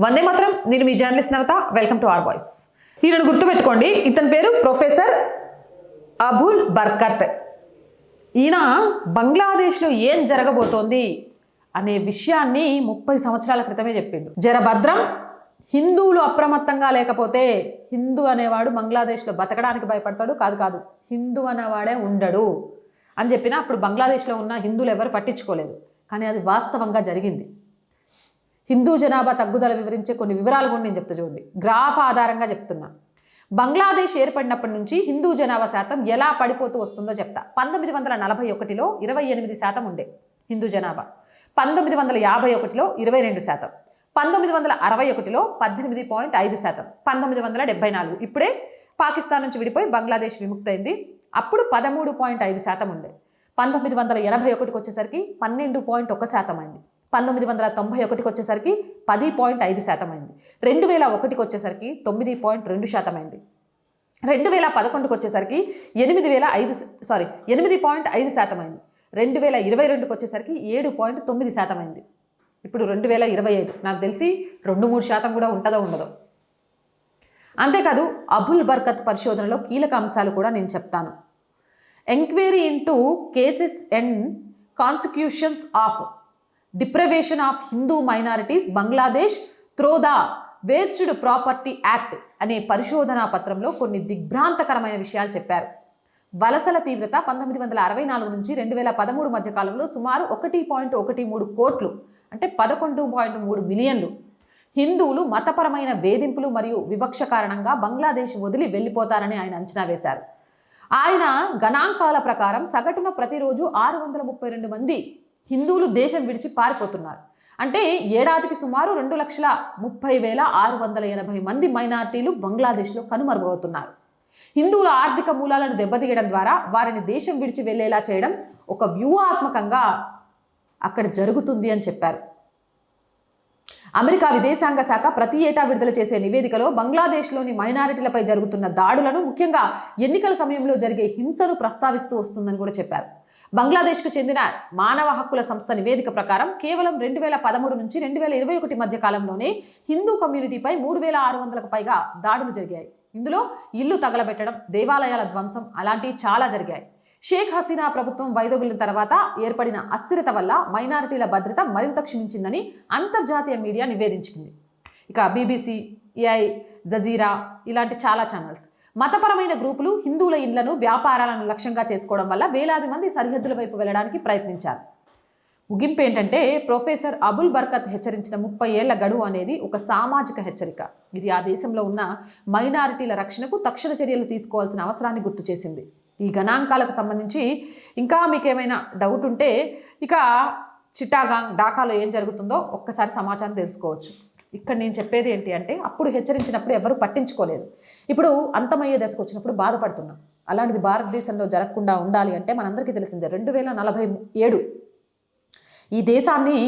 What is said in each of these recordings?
వందే మాత్రం. నేను మీ journalist Navatha. Welcome to R voice. ఈయనను గుర్తుపెట్టుకోండి ఇతని పేరు ప్రొఫెసర్ అబుల్ బర్కత్. ఈయన బంగ్లాదేశ్లో ఏం జరగబోతోంది అనే విషయాన్ని ముప్పై సంవత్సరాల క్రితమే చెప్పిండు. జరభద్రం హిందువులు అప్రమత్తంగా లేకపోతే హిందూ అనేవాడు బంగ్లాదేశ్లో బతకడానికి భయపడతాడు. కాదు కాదు హిందూ అనేవాడే ఉండడు అని చెప్పినా అప్పుడు బంగ్లాదేశ్లో ఉన్న హిందువులు ఎవరు పట్టించుకోలేదు. కానీ అది వాస్తవంగా జరిగింది. హిందూ జనాభా తగ్గుదల వివరించే కొన్ని వివరాలు కూడా నేను చెప్తా చూడండి. గ్రాఫ్ ఆధారంగా చెప్తున్నా. బంగ్లాదేశ్ ఏర్పడినప్పటి నుంచి హిందూ జనాభా శాతం ఎలా పడిపోతూ వస్తుందో చెప్తా. పంతొమ్మిది వందల నలభై ఒకటిలో ఇరవై ఎనిమిది శాతం ఉండే హిందూ జనాభా. పంతొమ్మిది వందల యాభై ఒకటిలో ఇరవై రెండు శాతం. పంతొమ్మిది వందల అరవై ఒకటిలో పద్దెనిమిది పాయింట్ ఐదు శాతం. పంతొమ్మిది వందల డెబ్బై నాలుగు. ఇప్పుడే పాకిస్తాన్ నుంచి విడిపోయి బంగ్లాదేశ్ విముక్తయింది అప్పుడు పదమూడు పాయింట్ ఐదు శాతం ఉండే. పంతొమ్మిది వందల ఎనభై ఒకటికి వచ్చేసరికి పన్నెండు పాయింట్ ఒక శాతం అయింది. పంతొమ్మిది వందల తొంభై ఒకటికి వచ్చేసరికి పది పాయింట్ ఐదు శాతం అయింది రెండు వేల ఒకటికి వచ్చేసరికి తొమ్మిది పాయింట్ రెండు శాతం అయింది రెండు వేల పదకొండుకి వచ్చేసరికి ఎనిమిది వేల ఐదు సారీ ఎనిమిది పాయింట్ ఐదు శాతం అయింది రెండు వేల ఇరవై రెండుకి వచ్చేసరికి ఏడు పాయింట్ తొమ్మిది శాతం అయింది ఇప్పుడు రెండు వేల ఇరవై ఐదు నాకు తెలిసి రెండు మూడు శాతం కూడా ఉంటుందో ఉండదో. అంతేకాదు అబుల్ బర్కత్ పరిశోధనలో కీలక అంశాలు కూడా నేను చెప్తాను. Enquiry into cases and consequences of deprivation of Hindu minorities Bangladesh through the vested property act అనే పరిశోధనా పత్రంలో కొన్ని దిగ్భ్రాంతకరమైన విషయాలు చెప్పారు. వలసల తీవ్రత పంతొమ్మిది వందల అరవై నాలుగు నుంచి రెండు వేల పదమూడు మధ్య కాలంలో సుమారు ఒకటి పాయింట్ ఒకటి మూడు కోట్లు అంటే పదకొండు పాయింట్ మూడు మిలియన్లు. హిందువులు మతపరమైన వేధింపులు మరియు వివక్ష కారణంగా బంగ్లాదేశ్ వదిలి వెళ్ళిపోతారని ఆయన అంచనా వేశారు. ఆయన గణాంకాల ప్రకారం సగటున ప్రతిరోజు ఆరు వందల ముప్పై రెండు మంది హిందువులు దేశం విడిచి పారిపోతున్నారు. అంటే ఏడాదికి సుమారు రెండు లక్షల ముప్పై వేల ఆరు వందల ఎనభై మంది మైనార్టీలు బంగ్లాదేశ్లో కనుమరుగవుతున్నారు. హిందువుల ఆర్థిక మూలాలను దెబ్బతీయడం ద్వారా వారిని దేశం విడిచి వెళ్ళేలా చేయడం ఒక వ్యూహాత్మకంగా అక్కడ జరుగుతుంది అని చెప్పారు. అమెరికా విదేశాంగ శాఖ ప్రతి ఏటా విడుదల చేసే నివేదికలో బంగ్లాదేశ్లోని మైనారిటీలపై జరుగుతున్న దాడులను ముఖ్యంగా ఎన్నికల సమయంలో జరిగే హింసను ప్రస్తావిస్తూ వస్తుందని కూడా చెప్పారు. బంగ్లాదేశ్కు చెందిన మానవ హక్కుల సంస్థ నివేదిక ప్రకారం కేవలం రెండు వేల పదమూడు నుంచి రెండు వేల ఇరవై ఒకటి మధ్య కాలంలోనే హిందూ కమ్యూనిటీపై మూడు వేల ఆరు వందలకు పైగా దాడులు జరిగాయి. ఇందులో ఇల్లు తగలబెట్టడం దేవాలయాల ధ్వంసం అలాంటివి చాలా జరిగాయి. షేక్ హసీనా ప్రభుత్వం వైదొగిలిన తర్వాత ఏర్పడిన అస్థిరత వల్ల మైనారిటీల భద్రత మరింత క్షీణించిందని అంతర్జాతీయ మీడియా నివేదించింది. ఇక బీబీసీ ఏఐ జజీరా ఇలాంటి చాలా ఛానల్స్. మతపరమైన గ్రూపులు హిందువుల ఇండ్లను వ్యాపారాలను లక్ష్యంగా చేసుకోవడం వల్ల వేలాది మంది సరిహద్దుల వైపు వెళ్ళడానికి ప్రయత్నించారు. ముగింపు ఏంటంటే ప్రొఫెసర్ అబుల్ బర్కత్ హెచ్చరించిన ముప్పై ఏళ్ళ గడువు అనేది ఒక సామాజిక హెచ్చరిక. ఇది ఆ దేశంలో ఉన్న మైనారిటీల రక్షణకు తక్షణ చర్యలు తీసుకోవాల్సిన అవసరాన్ని గుర్తు చేసింది. ఈ గణాంకాలకు సంబంధించి ఇంకా మీకేమైనా డౌట్ ఉంటే ఇక చిట్టాగాంగ్ ఢాకాలో ఏం జరుగుతుందో ఒక్కసారి సమాచారం తెలుసుకోవచ్చు. ఇక్కడ నేను చెప్పేది ఏంటి అంటే అప్పుడు హెచ్చరించినప్పుడు ఎవరు పట్టించుకోలేదు. ఇప్పుడు అంతమయ్యే దశకు వచ్చినప్పుడు బాధపడుతున్నాం. అలాంటిది భారతదేశంలో జరగకుండా ఉండాలి అంటే మనందరికీ తెలిసిందే రెండు వేల నలభై ఏడు ఈ దేశాన్ని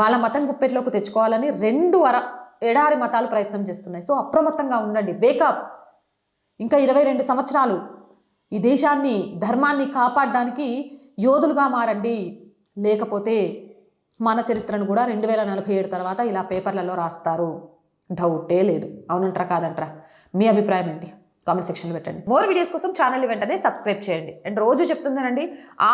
వాళ్ళ మతం గుప్పెట్లోకి తెచ్చుకోవాలని రెండు అర ఎడారి మతాలు ప్రయత్నం చేస్తున్నాయి. సో అప్రమత్తంగా ఉండండి. వేకప్ ఇంకా ఇరవై రెండు సంవత్సరాలు ఈ దేశాన్ని ధర్మాన్ని కాపాడడానికి యోధులుగా మారండి. లేకపోతే మన చరిత్రను కూడా రెండు వేల నలభై ఏడు తర్వాత ఇలా పేపర్లలో రాస్తారు. డౌటే లేదు. అవునంటారా కాదంటారా. మీ అభిప్రాయం ఏంటి? కామెంట్ సెక్షన్లో పెట్టండి. మోర్ వీడియోస్ కోసం ఛానల్ వెంటనే సబ్స్క్రైబ్ చేయండి. అండ్ రోజు చెప్తుందేనండి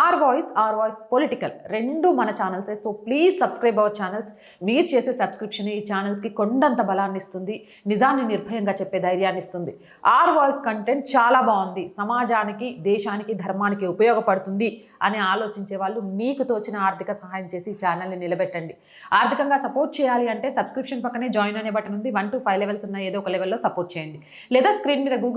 R voice R voice political రెండు మన ఛానల్సే so please subscribe our channels మీరు చేసే సబ్స్క్రిప్షన్ ఈ ఛానల్స్కి కొండంత బలాన్ని ఇస్తుంది. నిజాన్ని నిర్భయంగా చెప్పే ధైర్యాన్ని ఇస్తుంది. ఆర్ వాయిస్ కంటెంట్ చాలా బాగుంది. సమాజానికి దేశానికి ధర్మానికి ఉపయోగపడుతుంది అని ఆలోచించే వాళ్ళు మీకు తోచిన ఆర్థిక సహాయం చేసి ఈ ఛానల్ని నిలబెట్టండి. ఆర్థికంగా సపోర్ట్ చేయాలి అంటే సబ్స్క్రిప్షన్ పక్కనే జాయిన్ అనే బటన్ ఉంది. వన్ టు ఫైవ్ లెవెల్స్ ఉన్న ఏదో ఒక లెవెల్లో సపోర్ట్ చేయండి. లేదా స్క్రీన్ మీద గూగుల్